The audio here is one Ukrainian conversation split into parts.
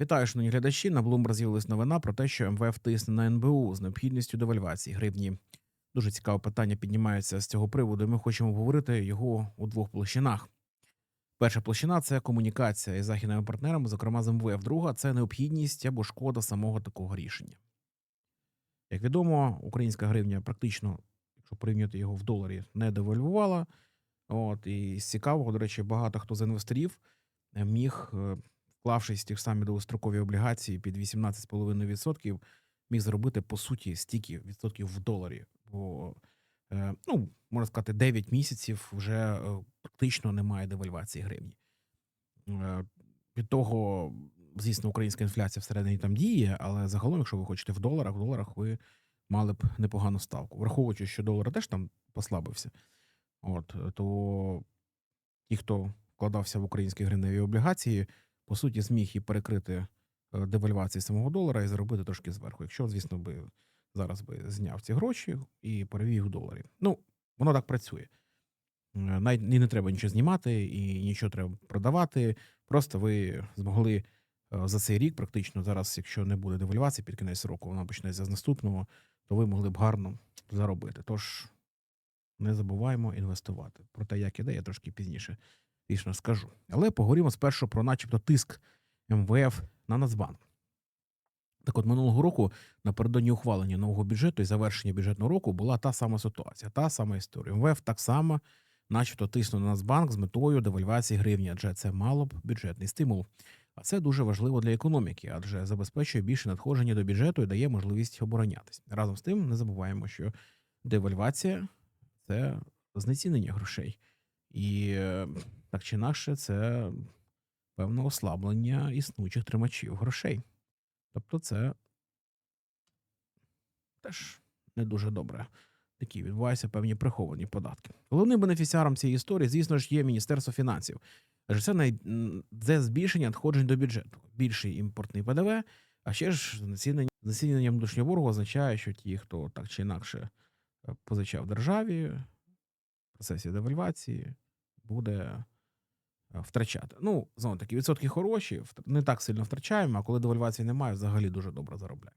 Вітаю, шановні глядачі. На Bloomberg з'явилась новина про те, що МВФ тисне на НБУ з необхідністю девальвації гривні. Дуже цікаве питання піднімається з цього приводу. Ми хочемо обговорити його у двох площинах. Перша площина це комунікація із західними партнерами, зокрема з МВФ. Друга це необхідність або шкода самого такого рішення. Як відомо, українська гривня практично, якщо порівняти його в доларі, не девальвувала. От і з цікавого, до речі, багато хто з інвесторів е, міг, е, вклавшись ті ж самі довгострокові облігації під 18,5%, міг заробити по суті стільки відсотків в доларі. Бо е, ну, можна сказати, 9 місяців вже е, практично немає девальвації гривні. Е, Від того, звісно, українська інфляція всередині там діє, але загалом, якщо ви хочете в доларах, в доларах ви мали б непогану ставку. Враховуючи, що долар теж там послабився, от то ті, хто вкладався в українські гривневі облігації, по суті, зміг і перекрити е, девальвацію самого долара і заробити трошки зверху. Якщо, звісно, би зараз би зняв ці гроші і перевів в доларі. Ну, воно так працює. Е, Навіть не треба нічого знімати, і нічого треба продавати. Просто ви змогли е, за цей рік, практично зараз, якщо не буде девальвації під кінець року, вона почнеться з наступного, то ви могли б гарно заробити. Тож не забуваємо інвестувати. Про те, як іде, я трошки пізніше більше скажу. Але поговоримо спершу про, начебто, тиск МВФ на Нацбанк. Так от минулого року напередодні ухвалення нового бюджету і завершення бюджетного року була та сама ситуація, та сама історія. МВФ так само, начебто, тиснув на Нацбанк з метою девальвації гривні, адже це мало б бюджетний стимул. А це дуже важливо для економіки, адже забезпечує більше надходження до бюджету і дає можливість оборонятись. Разом з тим, не забуваємо, що девальвація це знецінення грошей. І е, так чи інакше, це певне ослаблення існуючих тримачів грошей. Тобто, це теж не дуже добре. Такі відбуваються певні приховані податки. Головним бенефіціаром цієї історії, звісно ж, є Міністерство фінансів. Адже це най... це збільшення надходжень до бюджету, більший імпортний ПДВ, а ще ж знецінення внутрішнього боргу означає, що ті, хто так чи інакше е, позичав державі в процесі девальвації, буде втрачати. Ну, знову таки, відсотки хороші, не так сильно втрачаємо, а коли девальвації немає, взагалі дуже добре заробляємо.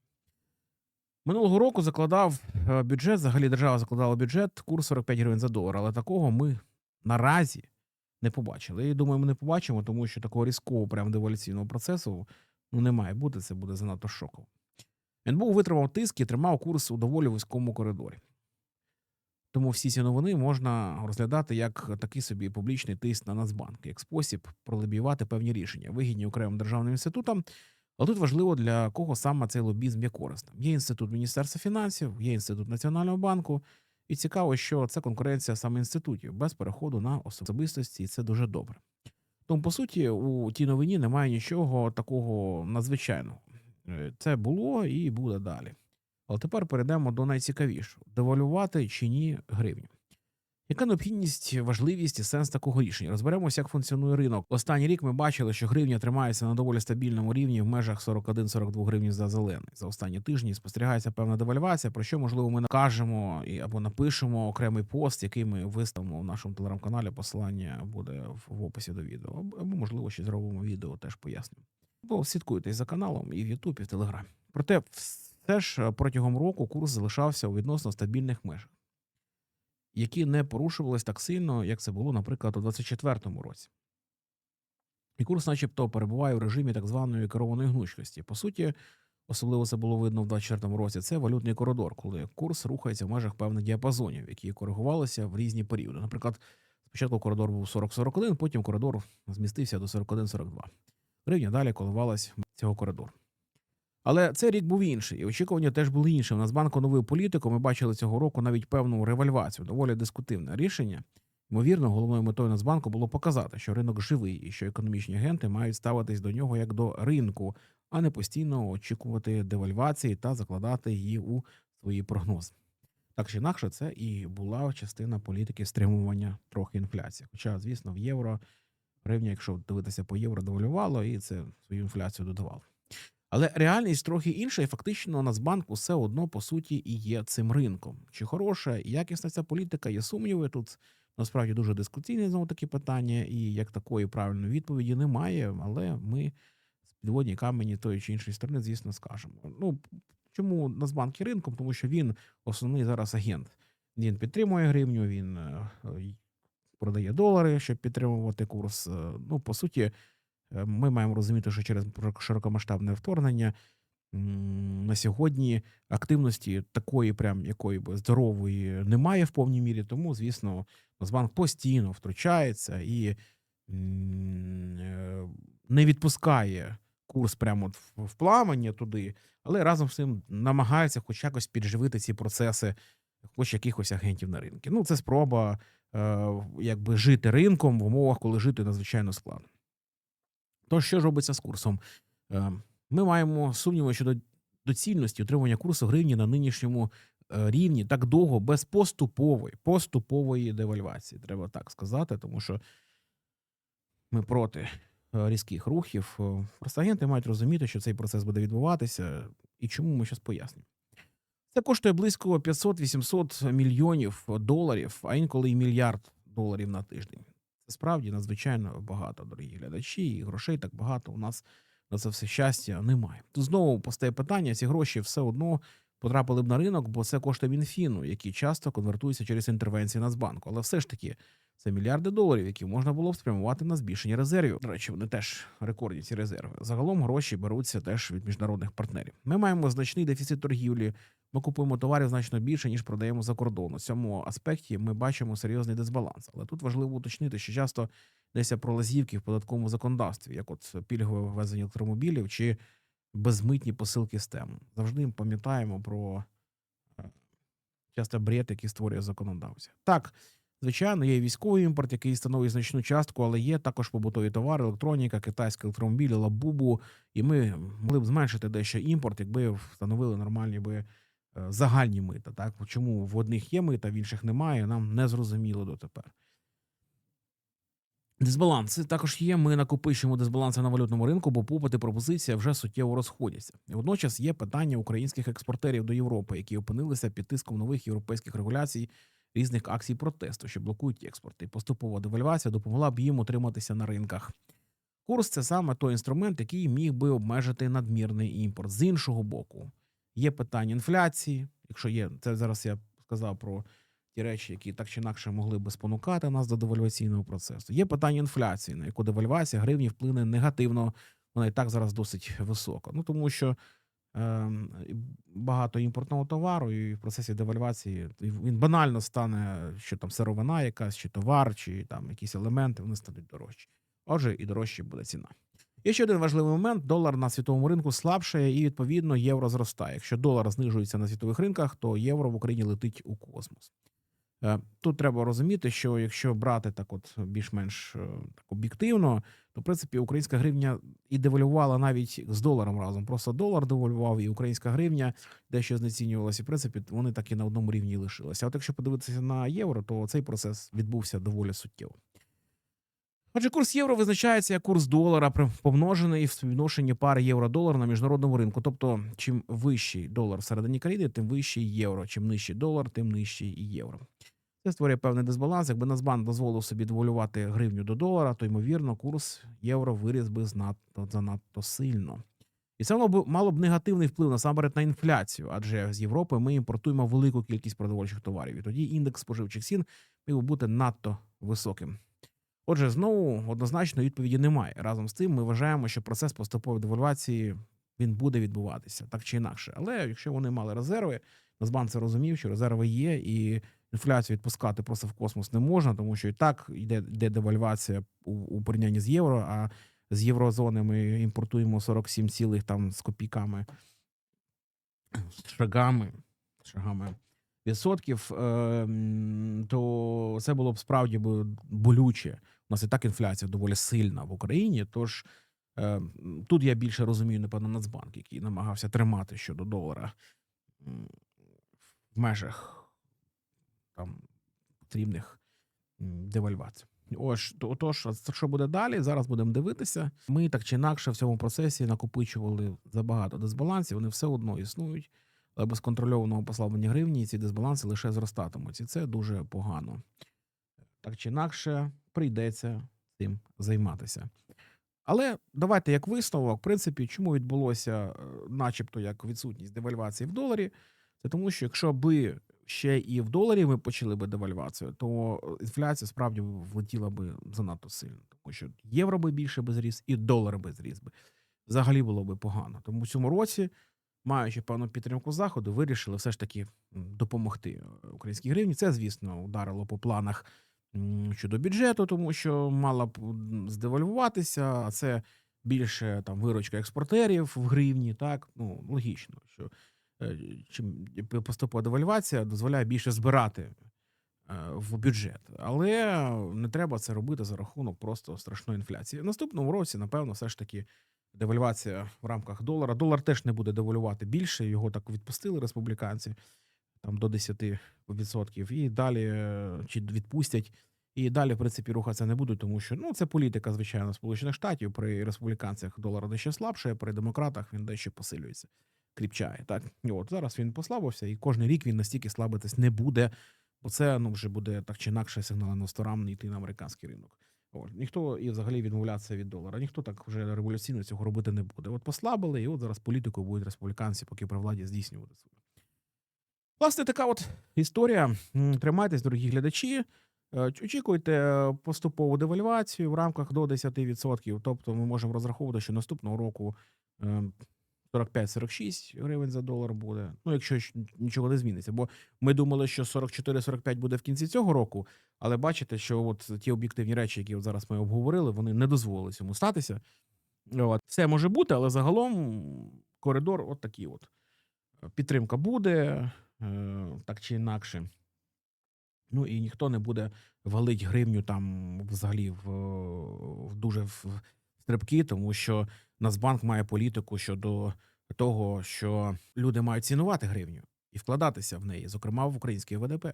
Минулого року закладав е, бюджет, взагалі держава закладала бюджет, курс 45 гривень за долар, але такого ми наразі не побачили. І думаю, ми не побачимо, тому що такого різкого прям девальваційного процесу ну, не має бути, це буде занадто шоково. НБУ витримав тиск і тримав курс у доволі вузькому коридорі. Тому всі ці новини можна розглядати як такий собі публічний тиск на Нацбанк, як спосіб пролобіювати певні рішення, вигідні окремим державним інститутам. Але тут важливо для кого саме цей лобізм є корисним. Є інститут Міністерства фінансів, є інститут Національного банку, і цікаво, що це конкуренція саме інститутів без переходу на особистості, і це дуже добре. Тому, по суті, у тій новині немає нічого такого надзвичайного. Е, Це було і буде далі. Але тепер перейдемо до найцікавішого: девалювати чи ні гривню. Яка необхідність, важливість і сенс такого рішення? Розберемося, як функціонує ринок. Останній рік ми бачили, що гривня тримається на доволі стабільному рівні в межах 41-42 гривні за зелений. За останні тижні спостерігається певна девальвація, про що можливо ми накажемо або напишемо окремий пост, який ми виставимо в нашому телеграм-каналі. Посилання буде в- описі до відео, або можливо ще зробимо відео, теж пояснимо. Бо слідкуйте за каналом і в Ютуб, і в Телеграмі. Проте, все ж е, протягом року курс залишався у відносно стабільних межах які не порушувались так сильно, як це було, наприклад, у 2024 році. І курс, начебто, перебуває в режимі так званої керованої гнучкості. По суті, особливо це було видно в 2024 році. Це валютний коридор, коли курс рухається в межах певних діапазонів, які коригувалися в різні періоди. Наприклад, спочатку коридор був 40-41, потім коридор змістився до 41-42. Гривня далі коливалась цього коридору. Але цей рік був інший, і очікування теж були інші. У Нацбанку новою політикою ми бачили цього року навіть певну ревальвацію, доволі дискутивне рішення. Ймовірно, головною метою Нацбанку було показати, що ринок живий і що економічні агенти мають ставитись до нього як до ринку, а не постійно очікувати девальвації та закладати її у свої прогнози. Так чи інакше, це і була частина політики стримування трохи інфляції. Хоча, звісно, в євро гривня, якщо дивитися по євро, девалювало і це свою інфляцію додавало. Але реальність трохи інша, і фактично Нацбанк все одно по суті і є цим ринком. Чи хороша і якісна ця політика? Є сумніви. Тут насправді дуже дискусійне знову такі питання, і як такої правильної відповіді немає. Але ми підводні камені тої чи іншої сторони, звісно, скажемо. Ну чому Нацбанк є ринком? Тому що він основний зараз агент. Він підтримує гривню, він е, продає долари, щоб підтримувати курс. Е, Ну, по суті, ми маємо розуміти, що через широкомасштабне вторгнення на сьогодні активності такої, прям якої би здорової, немає в повній мірі. Тому, звісно, Нацбанк постійно втручається і е, не відпускає курс прямо в, пламені туди, але разом з цим намагається хоч якось підживити ці процеси, хоч якихось агентів на ринку. Ну, це спроба е, якби жити ринком в умовах, коли жити надзвичайно складно. Тож, що ж робиться з курсом? Е, Ми маємо сумніви щодо доцільності утримання курсу гривні на нинішньому е, рівні так довго без поступової, поступової девальвації, треба так сказати, тому що ми проти е, різких рухів. Е, Просто агенти мають розуміти, що цей процес буде відбуватися, і чому ми зараз пояснюємо. Це коштує близько 500-800 мільйонів доларів, а інколи і мільярд доларів на тиждень. Це справді надзвичайно багато, дорогі глядачі, і грошей так багато у нас на це все щастя немає. Тут знову постає питання: ці гроші все одно потрапили б на ринок, бо це кошти Мінфіну, які часто конвертуються через інтервенції Нацбанку. Але все ж таки це мільярди доларів, які можна було б спрямувати на збільшення резервів. До речі, вони теж рекордні ці резерви. Загалом гроші беруться теж від міжнародних партнерів. Ми маємо значний дефіцит торгівлі. Ми купуємо товарів значно більше ніж продаємо за кордон. У цьому аспекті ми бачимо серйозний дисбаланс. Але тут важливо уточнити, що часто йдеться про лазівки в податковому законодавстві, як от пільгове ввезення електромобілів чи безмитні посилки з тем. Завжди пам'ятаємо про е, часто бред, який створює законодавця. Так, звичайно, є військовий імпорт, який становить значну частку, але є також побутові товари, електроніка, китайські електромобілі, лабубу. І ми могли б зменшити дещо імпорт, якби встановили нормальні би загальні мита. Так чому в одних є мита, в інших немає, нам не зрозуміло дотепер. Дисбаланси також є. Ми накопичуємо дисбаланси на валютному ринку, бо попит і пропозиція вже суттєво розходяться. Водночас є питання українських експортерів до Європи, які опинилися під тиском нових європейських регуляцій різних акцій протесту, що блокують експорт. І поступова девальвація допомогла б їм утриматися на ринках. Курс це саме той інструмент, який міг би обмежити надмірний імпорт. З іншого боку, є питання інфляції. Якщо є, це зараз я сказав про ті речі, які так чи інакше могли би спонукати нас до девальваційного процесу. Є питання інфляції, на яку девальвація гривні вплине негативно. Вона і так зараз досить висока. Ну тому що е, багато імпортного товару, і в процесі девальвації він банально стане, що там сировина, якась чи товар, чи там якісь елементи, вони стануть дорожчі. Отже, і дорожче буде ціна. Є ще один важливий момент: долар на світовому ринку слабшає, і відповідно євро зростає. Якщо долар знижується на світових ринках, то євро в Україні летить у космос. Е, Тут треба розуміти, що якщо брати так, от більш-менш е, так об'єктивно, то в принципі українська гривня і девальвувала навіть з доларом разом. Просто долар девальвував, і українська гривня дещо знецінювалася. В принципі, вони так і на одному рівні лишилися. От якщо подивитися на євро, то цей процес відбувся доволі суттєво. Отже, курс євро визначається як курс долара, помножений в співвідношенні пари євро-долар на міжнародному ринку. Тобто, чим вищий долар всередині країни, тим вищий євро. Чим нижчий долар, тим нижчий і євро. Це створює певний дисбаланс. Якби Нацбанк дозволив собі девалювати гривню до долара, то ймовірно курс євро виріс би знатно занадто сильно. І це мало б негативний вплив насамперед на інфляцію, адже з Європи ми імпортуємо велику кількість продовольчих товарів. І тоді індекс споживчих цін міг би бути надто високим. Отже, знову однозначно відповіді немає. Разом з тим, ми вважаємо, що процес поступової девальвації він буде відбуватися так чи інакше. Але якщо вони мали резерви, Нацбанк це розумів, що резерви є, і інфляцію відпускати просто в космос не можна, тому що і так йде, йде девальвація у, у порівнянні з євро. А з єврозони ми імпортуємо 47 цілих там з копійками шагами, шагами відсотків, е, то це було б справді болюче. У нас і так інфляція доволі сильна в Україні. Тож е, тут я більше розумію, напевно, Нацбанк, який намагався тримати щодо долара в межах там потрібних девальвацій. Ось то- отож, що буде далі? Зараз будемо дивитися. Ми так чи інакше в цьому процесі накопичували забагато дисбалансів. Вони все одно існують, без контрольованого послаблення гривні ці дисбаланси лише зростатимуть, і це дуже погано. Так чи інакше, прийдеться цим займатися. Але давайте як висновок, в принципі, чому відбулося, е, начебто, як відсутність девальвації в доларі, це тому, що якщо би ще і в доларі ми почали би девальвацію, то е, інфляція справді влетіла би занадто сильно, тому що євро би більше би зріс, і долар би зріс би. Взагалі було би погано. Тому в цьому році, маючи певну підтримку заходу, вирішили все ж таки допомогти е, українській гривні. Це, звісно, ударило по планах щодо бюджету, тому що мала б здевальвуватися, а це більше там виручка експортерів в гривні. Так ну логічно, що е, чим поступова девальвація дозволяє більше збирати е, в бюджет, але не треба це робити за рахунок просто страшної інфляції. В наступному році, напевно, все ж таки девальвація в рамках долара. Долар теж не буде девалювати більше. Його так відпустили республіканці там до 10%. І далі е, чи відпустять. І далі, в принципі, рухатися не будуть, тому що ну це політика, звичайно, Сполучених Штатів. При республіканцях долар дещо слабше, при демократах він дещо посилюється, кріпчає. Так І от зараз він послабився, і кожен рік він настільки слабитись не буде, бо це ну вже буде так чи інакше сигнал інвесторам не йти на американський ринок. Ніхто і взагалі відмовлятися від долара. Ніхто так вже революційно цього робити не буде. От послабили, і от зараз політику будуть республіканці, поки при владі здійснювати свою. Власне, така от історія. Тримайтесь, дорогі глядачі. Е, Очікуйте поступову девальвацію в рамках до 10%. Тобто ми можемо розраховувати, що наступного року е, 45-46 гривень за долар буде. Ну, якщо нічого не зміниться. Бо ми думали, що 44-45 буде в кінці цього року, але бачите, що от ті об'єктивні речі, які от зараз ми обговорили, вони не дозволили цьому статися. От. Все може бути, але загалом коридор от такий от. Підтримка буде, е, так чи інакше. Ну і ніхто не буде валить гривню там взагалі в, в дуже в стрибки, тому що Нацбанк має політику щодо того, що люди мають цінувати гривню і вкладатися в неї, зокрема в український ВДП.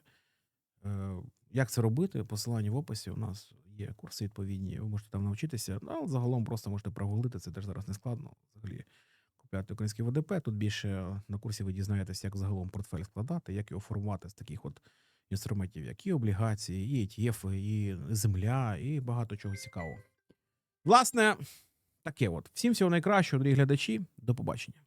Е, Як це робити? Посилання в описі. У нас є курси відповідні. Ви можете там навчитися. Ну, але загалом просто можете прогуглити. Це теж зараз не складно. Взагалі купляти український ВДП. Тут більше на курсі ви дізнаєтесь, як загалом портфель складати, як його формувати з таких от інструментів, як і облігації, і ETF, і земля, і багато чого цікавого. Власне, таке от. Всім всього найкращого, дорогі глядачі. До побачення.